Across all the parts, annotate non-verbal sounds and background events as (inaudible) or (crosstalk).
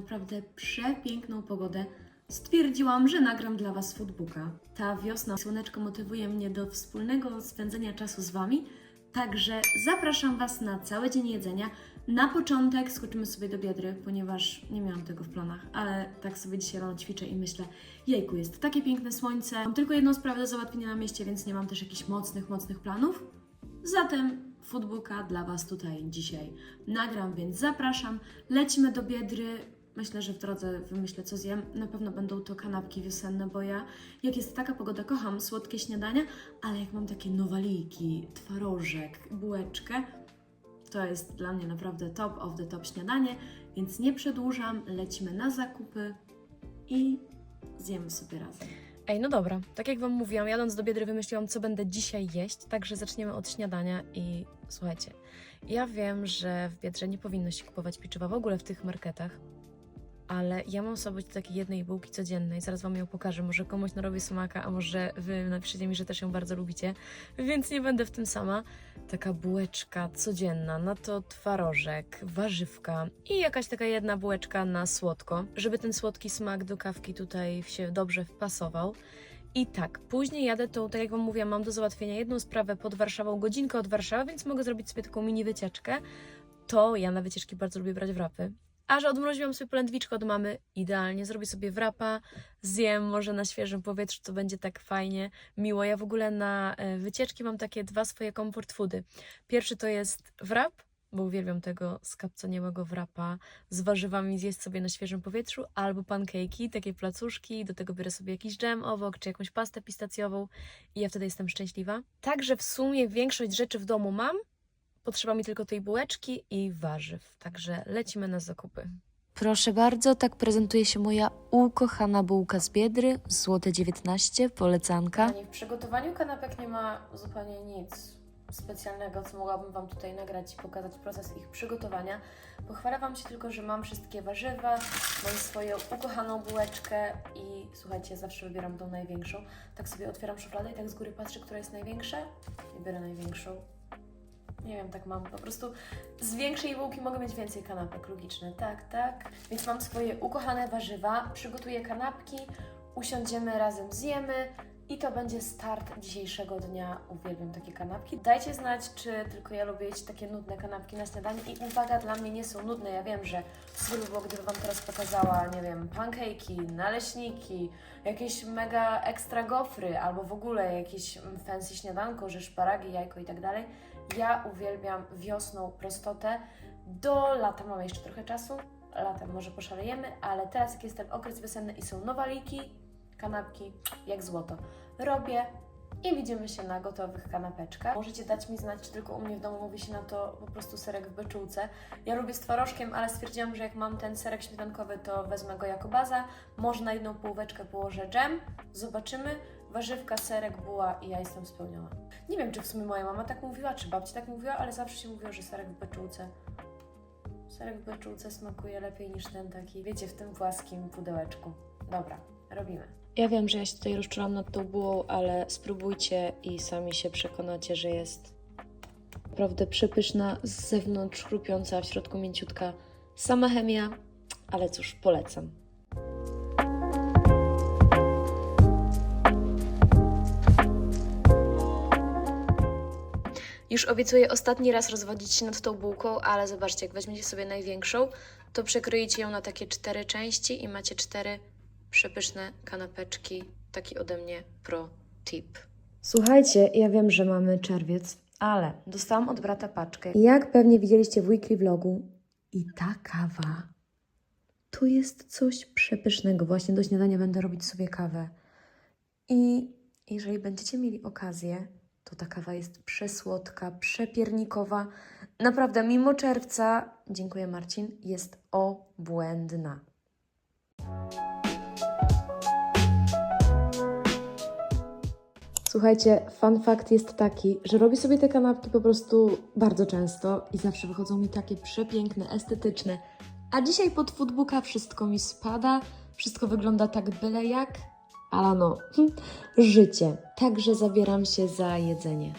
naprawdę przepiękną pogodę, stwierdziłam, że nagram dla Was foodbooka. Ta wiosna, słoneczko motywuje mnie do wspólnego spędzenia czasu z Wami, także zapraszam Was na cały dzień jedzenia. Na początek skoczymy sobie do biedry, ponieważ nie miałam tego w planach, ale tak sobie dzisiaj rano ćwiczę i myślę, jejku, jest takie piękne słońce. Mam tylko jedną sprawę do załatwienia na mieście, więc nie mam też jakichś mocnych, mocnych planów. Zatem foodbooka dla Was tutaj dzisiaj nagram, więc zapraszam. Lecimy do Biedry. Myślę, że w drodze wymyślę, co zjem. Na pewno będą to kanapki wiosenne, bo ja, jak jest taka pogoda, kocham słodkie śniadania, ale jak mam takie nowaliki, twarożek, bułeczkę, to jest dla mnie naprawdę top of the top śniadanie, więc nie przedłużam, lecimy na zakupy i zjemy sobie razem. Ej, no dobra, tak jak Wam mówiłam, jadąc do Biedry wymyśliłam, co będę dzisiaj jeść, także zaczniemy od śniadania i słuchajcie, ja wiem, że w Biedrze nie powinno się kupować pieczywa w ogóle w tych marketach, ale ja mam sobie takiej jednej bułki codziennej, zaraz Wam ją pokażę, może komuś narobię sumaka, a może Wy napiszecie mi, że też ją bardzo lubicie, więc nie będę w tym sama. Taka bułeczka codzienna, na to twarożek, warzywka i jakaś taka jedna bułeczka na słodko, żeby ten słodki smak do kawki tutaj się dobrze wpasował. I tak, później jadę tą, tak jak Wam mówiłam, mam do załatwienia jedną sprawę pod Warszawą, godzinkę od Warszawy, więc mogę zrobić sobie taką mini wycieczkę. To ja na wycieczki bardzo lubię brać wrapy. A że odmroziłam sobie polędwiczkę od mamy, idealnie, zrobię sobie wrapa, zjem może na świeżym powietrzu, to będzie tak fajnie, miło. Ja w ogóle na e, wycieczki mam takie dwa swoje comfort foody. Pierwszy to jest wrap, bo uwielbiam tego skapconiałego wrapa z warzywami zjeść sobie na świeżym powietrzu, albo pankejki, takie placuszki, do tego biorę sobie jakiś dżem obok, czy jakąś pastę pistacjową i ja wtedy jestem szczęśliwa. Także w sumie większość rzeczy w domu mam, potrzeba mi tylko tej bułeczki i warzyw, także lecimy na zakupy. Proszę bardzo, tak prezentuje się moja ukochana bułka z Biedry, złote 19, polecanka. Kochani, w przygotowaniu kanapek nie ma zupełnie nic specjalnego, co mogłabym Wam tutaj nagrać i pokazać proces ich przygotowania. Pochwalę Wam się tylko, że mam wszystkie warzywa, mam swoją ukochaną bułeczkę i słuchajcie, zawsze wybieram tą największą. Tak sobie otwieram szufladę i tak z góry patrzę, która jest największa i biorę największą. Nie wiem, tak mam. Po prostu z większej bułki mogę mieć więcej kanapek, logiczne. Tak, tak. Więc mam swoje ukochane warzywa, przygotuję kanapki, usiądziemy razem, zjemy i to będzie start dzisiejszego dnia. Uwielbiam takie kanapki. Dajcie znać, czy tylko ja lubię jeść takie nudne kanapki na śniadanie i uwaga, dla mnie nie są nudne. Ja wiem, że super by było, gdybym Wam teraz pokazała, nie wiem, pancake'i, naleśniki, jakieś mega ekstra gofry, albo w ogóle jakieś fancy śniadanko, że szparagi, jajko i tak dalej. Ja uwielbiam wiosną prostotę. Do lata mamy jeszcze trochę czasu. Latem może poszalejemy, ale teraz jak jest ten okres wiosenny i są nowaliki, kanapki, jak złoto. Robię i widzimy się na gotowych kanapeczkach. Możecie dać mi znać, czy tylko u mnie w domu mówi się na to po prostu serek w beczułce. Ja lubię z ale stwierdziłam, że jak mam ten serek śmietankowy, to wezmę go jako baza. Może na jedną półeczkę położę dżem. Zobaczymy. Warzywka, serek, buła i ja jestem spełniona. Nie wiem, czy w sumie moja mama tak mówiła, czy babcia tak mówiła, ale zawsze się mówiło, że serek w beczułce. Serek w beczułce smakuje lepiej niż ten taki, wiecie, w tym płaskim pudełeczku. Dobra, robimy. Ja wiem, że ja się tutaj rozczułam nad tą bułą, ale spróbujcie i sami się przekonacie, że jest naprawdę przepyszna, z zewnątrz chrupiąca, w środku mięciutka. Sama chemia, ale cóż, polecam. Już obiecuję ostatni raz rozwodzić się nad tą bułką, ale zobaczcie, jak weźmiecie sobie największą, to przekroicie ją na takie cztery części i macie cztery przepyszne kanapeczki. Taki ode mnie pro tip. Słuchajcie, ja wiem, że mamy czerwiec, ale dostałam od brata paczkę. Jak pewnie widzieliście w weekly vlogu, i ta kawa to jest coś przepysznego. Właśnie do śniadania będę robić sobie kawę. I jeżeli będziecie mieli okazję, to ta kawa jest przesłodka, przepiernikowa. Naprawdę, mimo czerwca, dziękuję Marcin, jest obłędna. Słuchajcie, fun fact jest taki, że robię sobie te kanapki po prostu bardzo często i zawsze wychodzą mi takie przepiękne, estetyczne. A dzisiaj pod foodbooka wszystko mi spada, wszystko wygląda tak byle jak, ale no, (laughs) życie. Także zabieram się za jedzenie.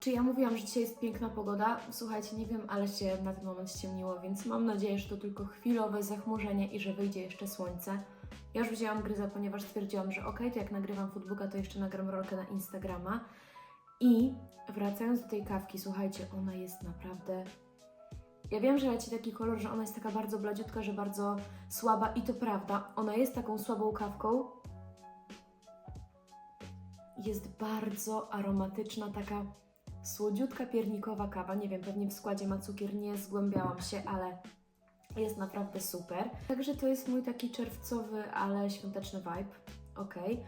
Czy ja mówiłam, że dzisiaj jest piękna pogoda. Słuchajcie, nie wiem, ale się na ten moment ściemniło, więc mam nadzieję, że to tylko chwilowe zachmurzenie i że wyjdzie jeszcze słońce. Ja już wzięłam gryza, ponieważ stwierdziłam, że okej, to jak nagrywam foodbooka, to jeszcze nagram rolkę na Instagrama. I wracając do tej kawki, słuchajcie, ona jest naprawdę... Ja wiem, że leci taki kolor, że ona jest taka bardzo bladziutka, że bardzo słaba i to prawda. Ona jest taką słabą kawką, jest bardzo aromatyczna, taka słodziutka piernikowa kawa. Nie wiem, pewnie w składzie ma cukier, nie zgłębiałam się, ale jest naprawdę super. Także to jest mój taki czerwcowy, ale świąteczny vibe. Ok. Mm,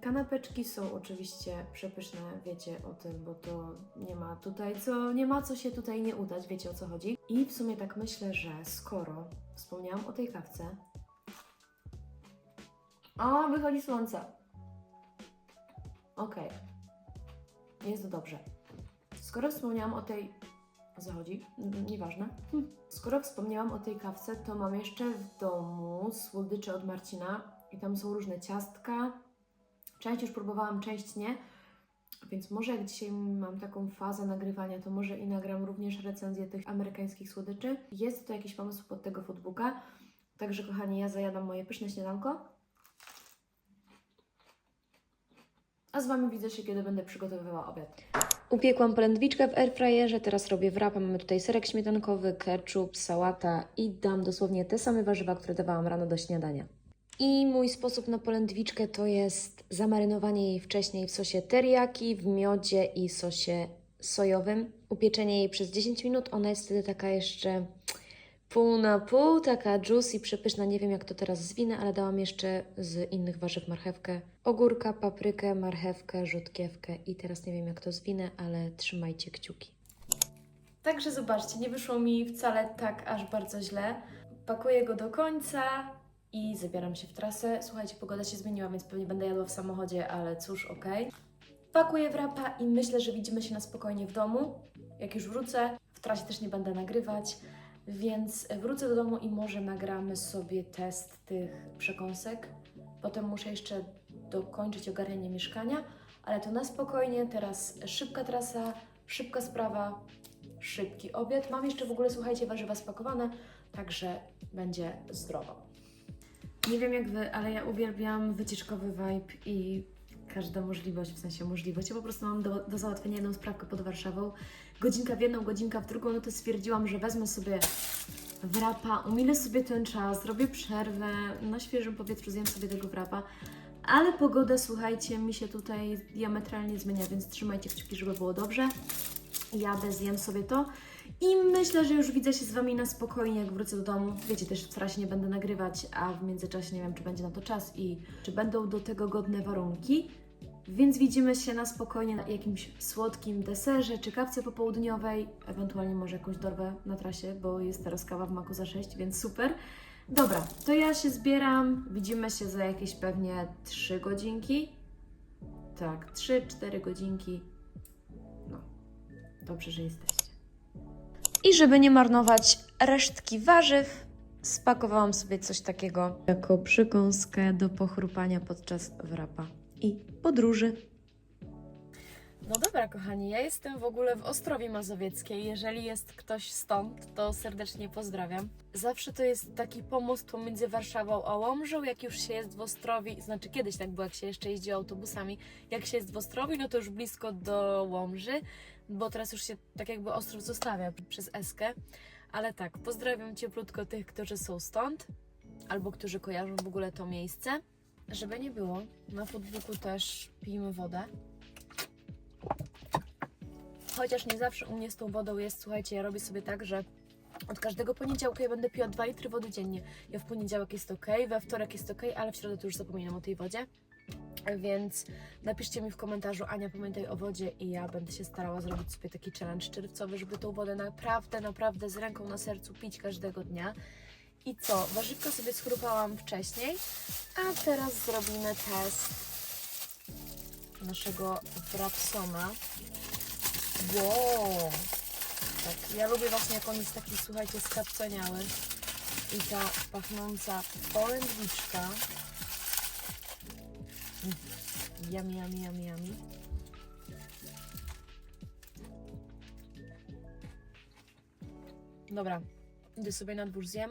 kanapeczki są oczywiście przepyszne, wiecie o tym, bo to nie ma tutaj co, nie ma co się tutaj nie udać, wiecie o co chodzi. I w sumie tak myślę, że skoro wspomniałam o tej kawce. O, wychodzi słońce. Okej. Jest dobrze. Skoro wspomniałam o tej. Zachodzi? Nieważne. Hm. Skoro wspomniałam o tej kawce, to mam jeszcze w domu słodycze od Marcina i tam są różne ciastka. Część już próbowałam, część nie. Więc może jak dzisiaj mam taką fazę nagrywania, to może i nagram również recenzję tych amerykańskich słodyczy. Jest to jakiś pomysł pod tego foodbooka. Także kochani, ja zajadam moje pyszne śniadanko. A z Wami widzę się, kiedy będę przygotowywała obiad. Upiekłam polędwiczkę w airfryerze, teraz robię wrapa. Mamy tutaj serek śmietankowy, ketchup, sałata i dam dosłownie te same warzywa, które dawałam rano do śniadania. I mój sposób na polędwiczkę to jest zamarynowanie jej wcześniej w sosie teriyaki, w miodzie i sosie sojowym. Upieczenie jej przez 10 minut. Ona jest wtedy taka jeszcze pół na pół, taka juicy, przepyszna. Nie wiem jak to teraz zwinę, ale dałam jeszcze z innych warzyw marchewkę, ogórka, paprykę, marchewkę, rzutkiewkę i teraz nie wiem jak to zwinę, ale trzymajcie kciuki. Także zobaczcie, nie wyszło mi wcale tak aż bardzo źle. Pakuję go do końca i zabieram się w trasę. Słuchajcie, pogoda się zmieniła, więc pewnie będę jadła w samochodzie, ale cóż, okej. Pakuję wrapa i myślę, że widzimy się na spokojnie w domu. Jak już wrócę, w trasie też nie będę nagrywać, więc wrócę do domu i może nagramy sobie test tych przekąsek. Potem muszę jeszcze dokończyć ogarnianie mieszkania, ale to na spokojnie. Teraz szybka trasa, szybka sprawa, szybki obiad. Mam jeszcze w ogóle, słuchajcie, warzywa spakowane, także będzie zdrowo. Nie wiem jak Wy, ale ja uwielbiam wycieczkowy vibe i każda możliwość, w sensie możliwość. Ja po prostu mam do, do załatwienia jedną sprawkę pod Warszawą. Godzinka w jedną, godzinka w drugą, no to stwierdziłam, że wezmę sobie wrapa, umilę sobie ten czas, zrobię przerwę, na świeżym powietrzu zjem sobie tego wrapa. Ale pogoda, słuchajcie, mi się tutaj diametralnie zmienia, więc trzymajcie kciuki, żeby było dobrze. Jadę, zjem sobie to i myślę, że już widzę się z Wami na spokojnie, jak wrócę do domu. Wiecie, też w trasie nie będę nagrywać, a w międzyczasie nie wiem, czy będzie na to czas i czy będą do tego godne warunki. Więc widzimy się na spokojnie na jakimś słodkim deserze czy kawce popołudniowej, ewentualnie może jakąś dorwę na trasie, bo jest teraz kawa w maku za 6, więc super. Dobra, to ja się zbieram. Widzimy się za jakieś pewnie 3 godzinki. Tak, 3-4 godzinki. No, dobrze, że jesteście. I żeby nie marnować resztki warzyw, spakowałam sobie coś takiego jako przykąskę do pochrupania podczas wrapa i podróży. No dobra, kochani, ja jestem w ogóle w Ostrowi Mazowieckiej. Jeżeli jest ktoś stąd, to serdecznie pozdrawiam. Zawsze to jest taki pomost pomiędzy Warszawą a Łomżą, jak już się jest w Ostrowi, znaczy kiedyś tak było, jak się jeszcze jeździło autobusami, jak się jest w Ostrowi, no to już blisko do Łomży, bo teraz już się tak jakby Ostrów zostawia przez Eskę. Ale tak, pozdrawiam cieplutko tych, którzy są stąd, albo którzy kojarzą w ogóle to miejsce. Żeby nie było, na foodbooku też pijmy wodę. Chociaż nie zawsze u mnie z tą wodą jest, słuchajcie, ja robię sobie tak, że od każdego poniedziałku ja będę piła 2 litry wody dziennie. Ja w poniedziałek jest ok, we wtorek jest ok, ale w środę to już zapominam o tej wodzie. Więc napiszcie mi w komentarzu, Ania, pamiętaj o wodzie i ja będę się starała zrobić sobie taki challenge czerwcowy, żeby tą wodę naprawdę, naprawdę z ręką na sercu pić każdego dnia. I co? Warzywka sobie schrupałam wcześniej, a teraz zrobimy test naszego wrapsona. Wow! Tak, ja lubię właśnie jak on jest taki, słuchajcie, skapceniały. I ta pachnąca polędwiczka. Yummy, yummy, yummy, yummy. Dobra, idę sobie na dwór zjem,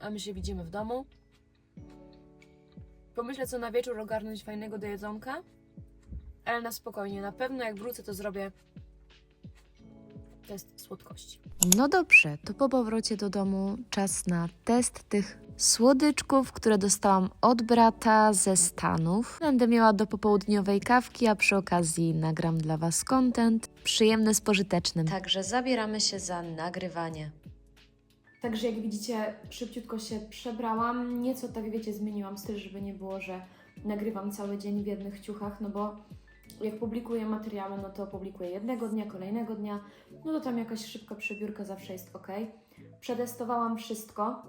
a my się widzimy w domu. Pomyślę, co na wieczór ogarnąć fajnego do jedzonka, ale na spokojnie. Na pewno jak wrócę, to zrobię test słodkości. No dobrze, to po powrocie do domu czas na test tych słodyczków, które dostałam od brata ze Stanów. Będę miała do popołudniowej kawki, a przy okazji nagram dla Was content przyjemny z pożytecznym. Także zabieramy się za nagrywanie. Także jak widzicie, szybciutko się przebrałam. Nieco tak wiecie, zmieniłam styl, żeby nie było, że nagrywam cały dzień w jednych ciuchach, no bo jak publikuję materiały, no to publikuję jednego dnia, kolejnego dnia, no to tam jakaś szybka przebiórka zawsze jest ok. Przetestowałam wszystko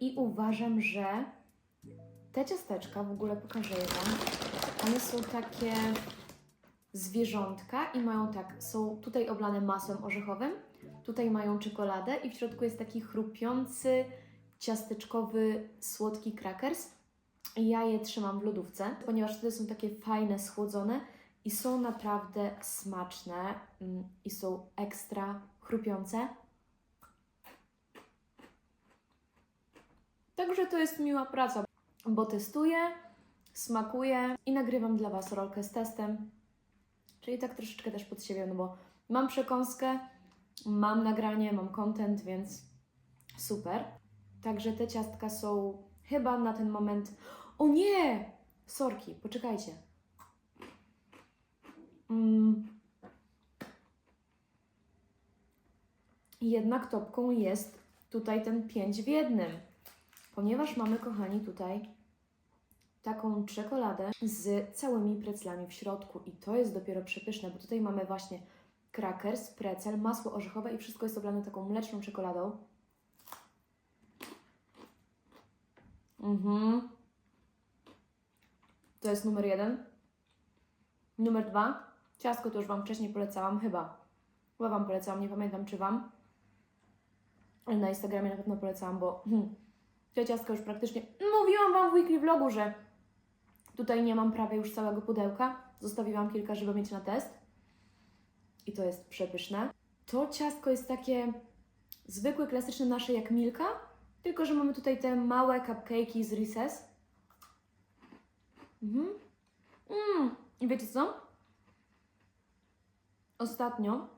i uważam, że te ciasteczka, w ogóle pokażę je Wam, one są takie zwierzątka i mają tak, są tutaj oblane masłem orzechowym, Tutaj mają czekoladę i w środku jest taki chrupiący, ciasteczkowy, słodki crackers. I ja je trzymam w lodówce, ponieważ wtedy są takie fajne, schłodzone i są naprawdę smaczne mm, i są ekstra chrupiące. Także to jest miła praca, bo testuję, smakuję i nagrywam dla Was rolkę z testem. Czyli tak troszeczkę też pod siebie, no bo mam przekąskę, mam nagranie, mam content, więc super. Także te ciastka są chyba na ten moment. O nie! Sorki, poczekajcie. Mm. Jednak topką jest tutaj ten 5 w jednym, ponieważ mamy, kochani, tutaj taką czekoladę z całymi preclami w środku i to jest dopiero przepyszne, bo tutaj mamy właśnie crackers, precel, masło orzechowe i wszystko jest oblane taką mleczną czekoladą. Mhm. To jest numer jeden. Numer dwa. Ciastko to już Wam wcześniej polecałam, chyba. Chyba Wam polecałam, nie pamiętam czy Wam. Ale na Instagramie na pewno polecałam, bo hmm, te ciastka już praktycznie... Mówiłam Wam w weekly vlogu, że tutaj nie mam prawie już całego pudełka. Zostawiłam kilka, żeby mieć na test i to jest przepyszne. To ciastko jest takie zwykłe, klasyczne nasze jak Milka, tylko że mamy tutaj te małe cupcake'i z Reese's. Mhm. Mm. I wiecie co? Ostatnio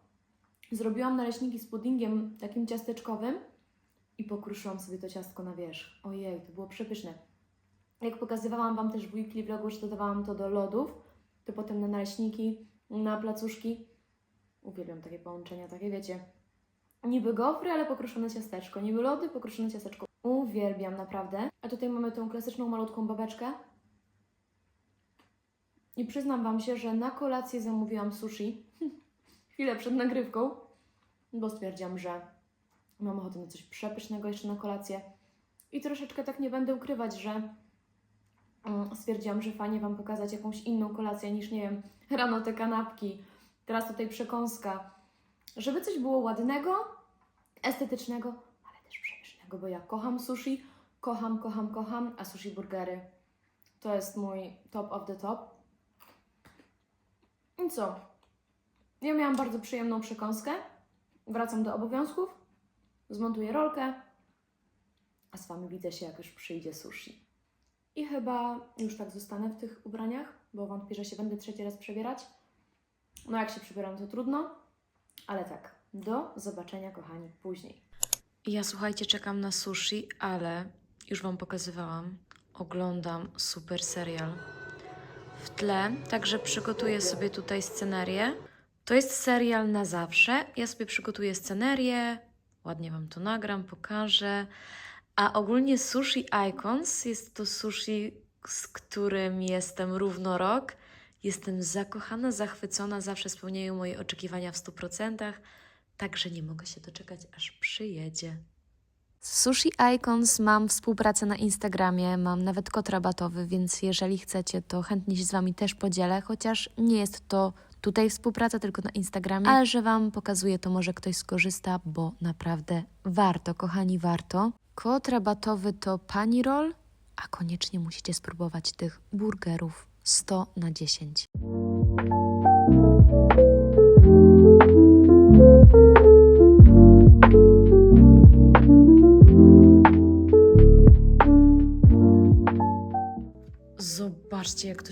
zrobiłam naleśniki z puddingiem takim ciasteczkowym i pokruszyłam sobie to ciastko na wierzch. Ojej, to było przepyszne. Jak pokazywałam Wam też w weekly vlogu, że dodawałam to do lodów, to potem na naleśniki, na placuszki Uwielbiam takie połączenia, takie wiecie. Niby gofry, ale pokruszone ciasteczko. Niby lody, pokruszone ciasteczko. Uwielbiam naprawdę. A tutaj mamy tą klasyczną malutką babeczkę. I przyznam Wam się, że na kolację zamówiłam sushi. (laughs) Chwilę przed nagrywką. Bo stwierdziłam, że mam ochotę na coś przepysznego jeszcze na kolację. I troszeczkę tak nie będę ukrywać, że mm, stwierdziłam, że fajnie Wam pokazać jakąś inną kolację niż, nie wiem, rano te kanapki, Teraz tutaj przekąska. Żeby coś było ładnego, estetycznego, ale też przepysznego, bo ja kocham sushi, kocham, kocham, kocham, a sushi burgery to jest mój top of the top. I co? Ja miałam bardzo przyjemną przekąskę. Wracam do obowiązków, zmontuję rolkę, a z Wami widzę się, jak już przyjdzie sushi. I chyba już tak zostanę w tych ubraniach, bo wątpię, że się będę trzeci raz przebierać. No jak się przybieram, to trudno, ale tak, do zobaczenia, kochani, później. Ja słuchajcie, czekam na sushi, ale już Wam pokazywałam. Oglądam super serial w tle, także przygotuję sobie tutaj scenerię. To jest serial na zawsze. Ja sobie przygotuję scenerię, ładnie Wam to nagram, pokażę. A ogólnie Sushi Icons jest to sushi, z którym jestem równo rok. Jestem zakochana, zachwycona, zawsze spełniają moje oczekiwania w 100%, także nie mogę się doczekać, aż przyjedzie. Z Sushi Icons mam współpracę na Instagramie, mam nawet kod rabatowy, więc jeżeli chcecie, to chętnie się z Wami też podzielę, chociaż nie jest to tutaj współpraca, tylko na Instagramie, ale że Wam pokazuję, to może ktoś skorzysta, bo naprawdę warto, kochani, warto. Kod rabatowy to Pani Roll, a koniecznie musicie spróbować tych burgerów 100 na 10.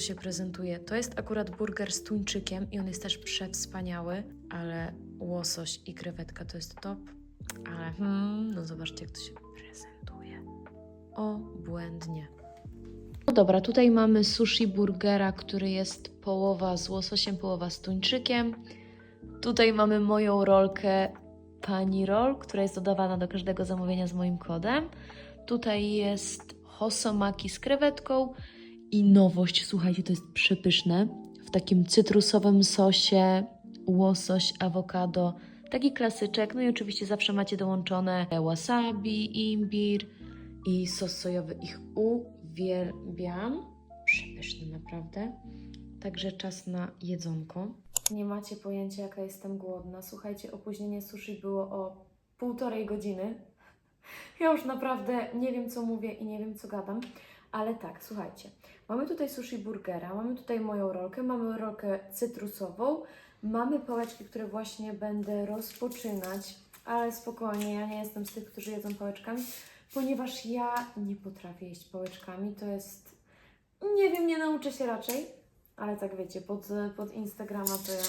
się prezentuje. To jest akurat burger z tuńczykiem i on jest też przewspaniały, ale łosoś i krewetka to jest top. Ale hmm, no zobaczcie, jak to się prezentuje. Obłędnie. No dobra, tutaj mamy sushi burgera, który jest połowa z łososiem, połowa z tuńczykiem. Tutaj mamy moją rolkę pani roll, która jest dodawana do każdego zamówienia z moim kodem. Tutaj jest hosomaki z krewetką i nowość, słuchajcie, to jest przepyszne. W takim cytrusowym sosie, łosoś, awokado, taki klasyczek. No i oczywiście zawsze macie dołączone wasabi, imbir i sos sojowy. Ich uwielbiam. Przepyszny naprawdę. Także czas na jedzonko. Nie macie pojęcia, jaka jestem głodna. Słuchajcie, opóźnienie sushi było o półtorej godziny. Ja już naprawdę nie wiem, co mówię i nie wiem, co gadam. Ale tak, słuchajcie. Mamy tutaj sushi burgera, mamy tutaj moją rolkę, mamy rolkę cytrusową, mamy pałeczki, które właśnie będę rozpoczynać, ale spokojnie, ja nie jestem z tych, którzy jedzą pałeczkami, ponieważ ja nie potrafię jeść pałeczkami. To jest. Nie wiem, nie nauczę się raczej, ale tak wiecie, pod, pod Instagrama to ja,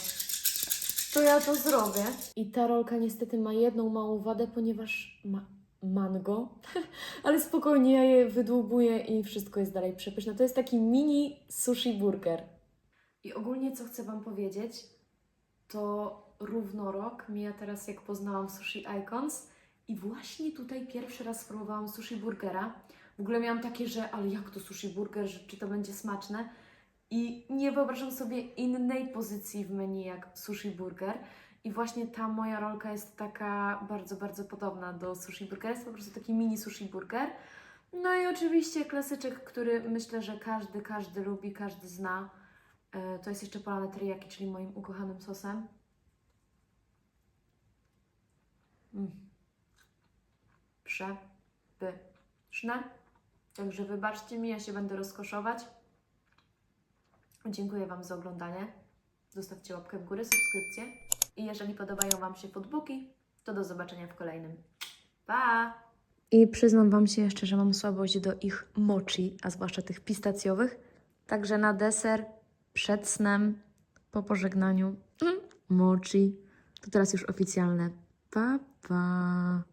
to ja to zrobię. I ta rolka niestety ma jedną małą wadę, ponieważ ma mango, (laughs) ale spokojnie, ja je wydłubuję i wszystko jest dalej przepyszne. To jest taki mini sushi burger. I ogólnie co chcę Wam powiedzieć, to równo rok mija teraz jak poznałam Sushi Icons i właśnie tutaj pierwszy raz spróbowałam sushi burgera. W ogóle miałam takie, że ale jak to sushi burger, że czy to będzie smaczne? I nie wyobrażam sobie innej pozycji w menu jak sushi burger. I właśnie ta moja rolka jest taka bardzo, bardzo podobna do sushi burgera. Jest po prostu taki mini sushi burger. No i oczywiście klasyczek, który myślę, że każdy, każdy lubi, każdy zna. E, To jest jeszcze polane teriyaki, czyli moim ukochanym sosem. Mm. Przepyszne. Także wybaczcie mi, ja się będę rozkoszować. Dziękuję Wam za oglądanie. Zostawcie łapkę w górę, subskrypcję. I jeżeli podobają Wam się foodbooki, to do zobaczenia w kolejnym. Pa! I przyznam Wam się jeszcze, że mam słabość do ich mochi, a zwłaszcza tych pistacjowych. Także na deser, przed snem, po pożegnaniu, mm, mochi. To teraz już oficjalne. Pa, pa.